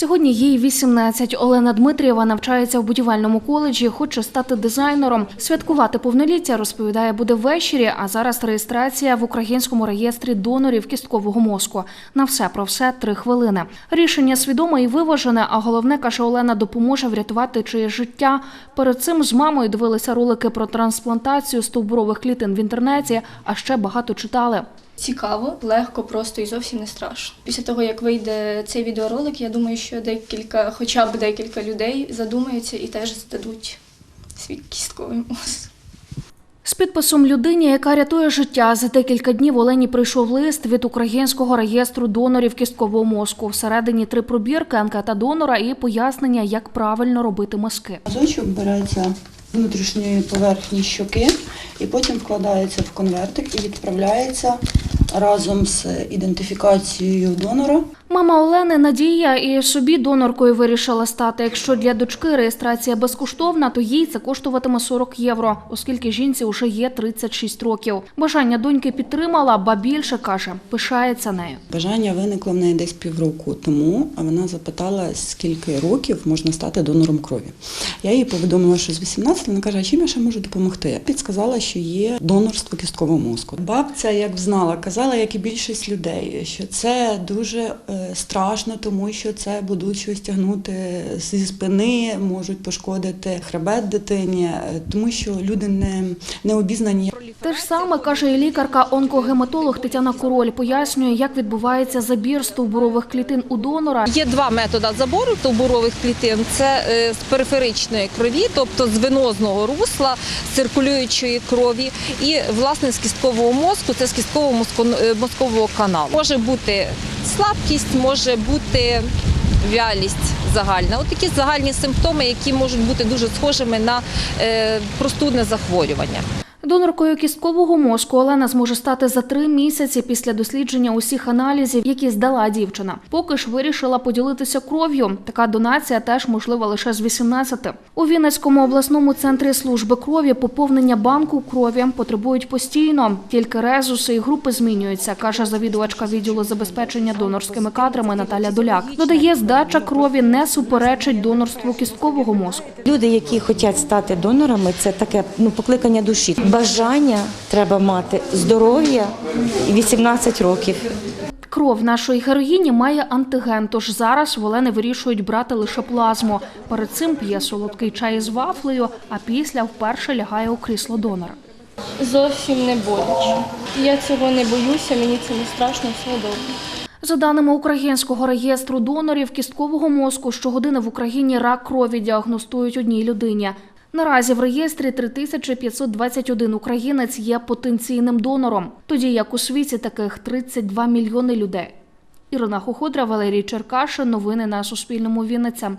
Сьогодні їй 18. Олена Дмитрієва навчається в будівельному коледжі, хоче стати дизайнером. Святкувати повноліття, розповідає, буде ввечері, а зараз реєстрація в українському реєстрі донорів кісткового мозку. На все про все три хвилини. Рішення свідоме і виважене, а головне, каже Олена, допоможе врятувати чиє життя. Перед цим з мамою дивилися ролики про трансплантацію стовбурових клітин в інтернеті, а ще багато читали. Цікаво, легко, просто і зовсім не страшно. Після того, як вийде цей відеоролик, я думаю, що декілька, хоча б декілька людей задумаються і теж здадуть свій кістковий мозок. З підписом людині, яка рятує життя, за декілька днів Олені прийшов лист від українського реєстру донорів кісткового мозку. Всередині три пробірки, анкета донора і пояснення, як правильно робити мазки. Мазочок береться внутрішньої поверхні щоки і потім вкладається в конвертик і відправляється разом з ідентифікацією донора. Мама Олени Надія і собі доноркою вирішила стати. Якщо для дочки реєстрація безкоштовна, то їй це коштуватиме 40 євро, оскільки жінці вже є 36 років. Бажання доньки підтримала, ба більше каже, пишається нею. Бажання виникло в неї десь півроку тому, а вона запитала, скільки років можна стати донором крові. Я їй повідомила, що з 18, вона каже, а чим я ще можу допомогти? Підсказала, що є донорство кісткового мозку. Бабця, як знала, казала, як і більшість людей, що це дуже е, страшно, тому що це будуть щось тягнути зі спини, можуть пошкодити хребет дитині, е, тому що люди не, не обізнані. Те ж саме каже і лікарка-онкогематолог Тетяна Король. Пояснює, як відбувається забір стовбурових клітин у донора. Є два методи забору стовбурових клітин: це е, з периферичної крові, тобто з венозного русла, з циркулюючої крові, і власне з кісткового мозку, це з кісткового е, мозкового каналу. Може бути слабкість, може бути вялість загальна. От такі загальні симптоми, які можуть бути дуже схожими на е, простудне захворювання. Доноркою кісткового мозку Олена зможе стати за три місяці після дослідження усіх аналізів, які здала дівчина. Поки ж вирішила поділитися кров'ю. Така донація теж можлива лише з 18. У Вінницькому обласному центрі служби крові поповнення банку крові потребують постійно. Тільки резуси і групи змінюються, каже завідувачка відділу забезпечення донорськими кадрами Наталя Доляк. Додає, здача крові не суперечить донорству кісткового мозку. Люди, які хочуть стати донорами, це таке ну, покликання душі. Бажання треба мати, здоров'я і 18 років. Кров нашої героїні має антиген, тож зараз в Олени вирішують брати лише плазму. Перед цим п'є солодкий чай із вафлею, а після вперше лягає у крісло донора. Зовсім не боляче. Я цього не боюся, мені це не страшно, все добре. За даними українського реєстру донорів кісткового мозку, щогодини в Україні рак крові діагностують одній людині. Наразі в реєстрі 3521 українець є потенційним донором, тоді як у світі таких 32 мільйони людей. Ірина Хоходра, Валерій Черкашин. Новини на Суспільному. Вінниця.